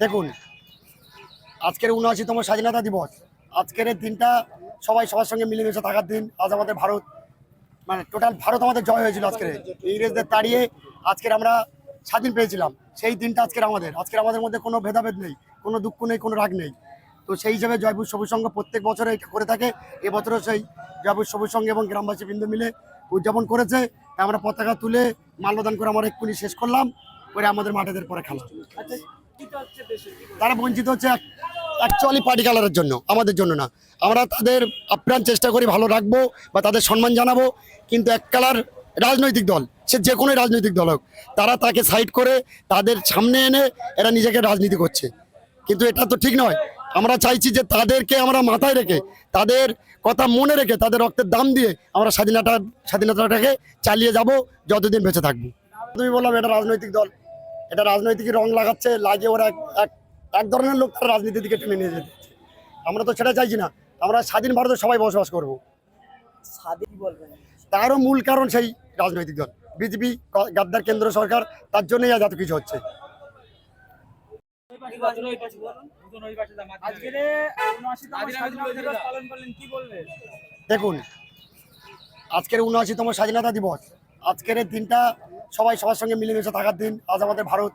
দেখুন, আজকের উনআশিতম স্বাধীনতা দিবস। আজকের দিনটা সবাই সবার সঙ্গে মিলেমিশে থাকার দিন। আজ আমাদের ভারত মানে টোটাল ভারত আমাদের জয় হয়েছিল আজকের। ইংরেজদের তাড়িয়ে আজকের আমরা স্বাধীন পেয়েছিলাম। সেই দিনটা আজকের আমাদের। আজকের আমাদের মধ্যে কোনো ভেদাভেদ নেই, কোনো দুঃখ নেই, কোনো রাগ নেই। তো সেই হিসাবে জয়পুর সবুজ সংঘ প্রত্যেক বছরে করে থাকে। এবছরও সেই জয়পুর সবুজ সংঘ এবং গ্রামবাসী বৃন্দ মিলে উদযাপন করেছে। আমরা পতাকা তুলে মাল্যদান করে আমরা এক্ষুনি শেষ করলাম। করে আমাদের মাঠেদের পরে খেলা। তারা বঞ্চিত হচ্ছে অ্যাকচুয়ালি পার্টি কালারের জন্য, আমাদের জন্য না। আমরা তাদের আপ্রাণ চেষ্টা করি ভালো রাখব বা তাদের সম্মান জানাব, কিন্তু এক কালার রাজনৈতিক দল, সে যে কোনো রাজনৈতিক দল হোক, তারা তাকে সাইড করে তাদের সামনে এনে এরা নিজেকে রাজনীতি করছে। কিন্তু এটা তো ঠিক নয়। আমরা চাইছি যে তাদেরকে আমরা মাথায় রেখে, তাদের কথা মনে রেখে, তাদের রক্তের দাম দিয়ে আমরা স্বাধীনতা স্বাধীনতাটাকে চালিয়ে যাব, যতদিন বেঁচে থাকব। তুমি বললাম এটা রাজনৈতিক দল। এটা রাজনৈতিক রং লাগাচ্ছে লাগিয়ে ওরা এক- এক এক ধরনের লোক তারা রাজনীতির দিকে টেনে নিয়ে যেতে আমরা তো সেটা চাইছি না আমরা স্বাধীন ভারতে সবাই বসবাস করব। স্বাধীন বলবেন। তারও মূল কারণ সেই রাজনৈতিক দল। বিজেপি গাদ্দার কেন্দ্র সরকার তার জন্যই আজ এত কিছু হচ্ছে। আজকের উনআশিতম স্বাধীনতা দিবস পালন করলেন কি বলবেন? দেখুন আজকের উনআশিতম স্বাধীনতা দিবস আজকের এই দিনটা সবাই সবার সঙ্গে মিলেমিশে থাকার দিন, আজ আমাদের ভারত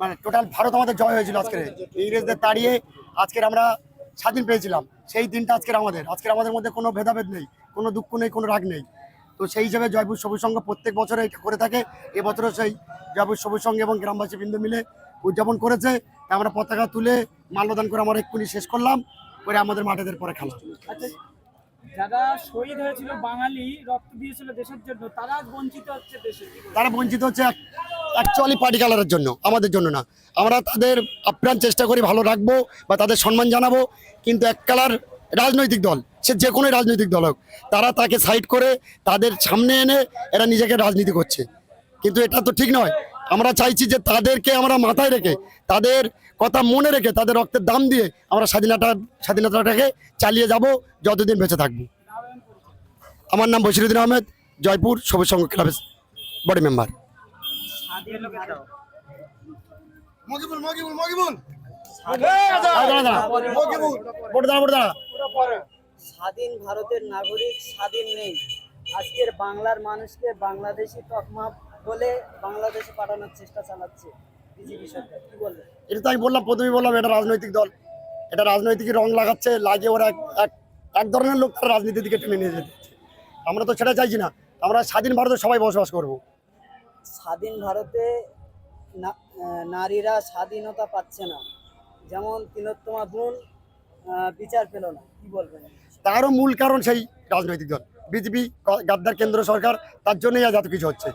মানে টোটাল ভারত আমাদের জয় হয়েছিল আজকে ইংরেজদের তাড়িয়ে আজকের আমরা স্বাধীন পেয়েছিলাম। সেই দিনটা আজকের আমাদের। আজকের আমাদের মধ্যে কোনো ভেদাভেদ নেই, কোনো দুঃখ নেই, কোনো রাগ নেই। তো সেই হিসেবে জয়পুর সবুজ সংঘ প্রত্যেক বছরে এটা করে থাকে। এবছরও সেই জয়পুর সবুজ সংঘ এবং গ্রামবাসী বৃন্দ মিলে উদযাপন করেছে। আমরা পতাকা তুলে মাল্যদান করে আমরা এক্ষুনি শেষ করলাম। করে আমাদের মাঠেদের পরে খেলা। আচ্ছা যারা শহীদ হয়েছিল, বাঙালি, রক্ত দিয়েছিল দেশের জন্য, তারা বঞ্চিত হচ্ছে দেশে। তারা বঞ্চিত হচ্ছে অ্যাকচুয়ালি পার্টি কালারের জন্য, আমাদের জন্য না। আমরা তাদের আপ্রাণ চেষ্টা করি, ভালো রাখব বা তাদের সম্মান জানাব, কিন্তু এক কালার রাজনৈতিক দল, সে যে কোনো রাজনৈতিক দল হোক, তারা তাকে সাইড করে, তাদের সামনে এনে এরা নিজেকে রাজনীতি করছে। কিন্তু এটা তো ঠিক নয় আমরা চাইছি যে তাদেরকে আমরা মাথায় রেখে তাদের কথা মনে রেখে তাদের রক্তের দাম দিয়ে আমরা স্বাধীনতা স্বাধীনতাটাকে চালিয়ে যাব যতদিন বেঁচে থাকব। আমার নাম বশিরুদ্দিন আহমেদ জয়পুর সবুজ সংঘ ক্লাবের বডি মেম্বার স্বাধীন ভারতের নাগরিক স্বাধীন নেই। আজকের বাংলার মানুষকে বাংলাদেশি তকমা বলে বাংলাদেশে পাঠানোর চেষ্টা চালাচ্ছে বিজেপি সরকার। কি বলবেন এটা তো আমি বললাম প্রথমেই বললাম এটা রাজনৈতিক দল। এটা রাজনৈতিক রং লাগাচ্ছে লাগিয়ে ওরা এক- এক ধরনের লোক তারা রাজনীতির দিকে টেনে নিয়ে যেতে আমরা তো সেটা চাইছি না। আমরা স্বাধীন ভারতে সবাই বসবাস করব। স্বাধীন ভারতে নারীরা স্বাধীনতা পাচ্ছে না। যেমন তিলোত্তমা গুণ বিচার পেল না। কি বলবেন? তারও মূল কারণ সেই রাজনৈতিক দল। বিজেপি গাদ্দার কেন্দ্র সরকার তার জন্যই আজ এত কিছু হচ্ছে।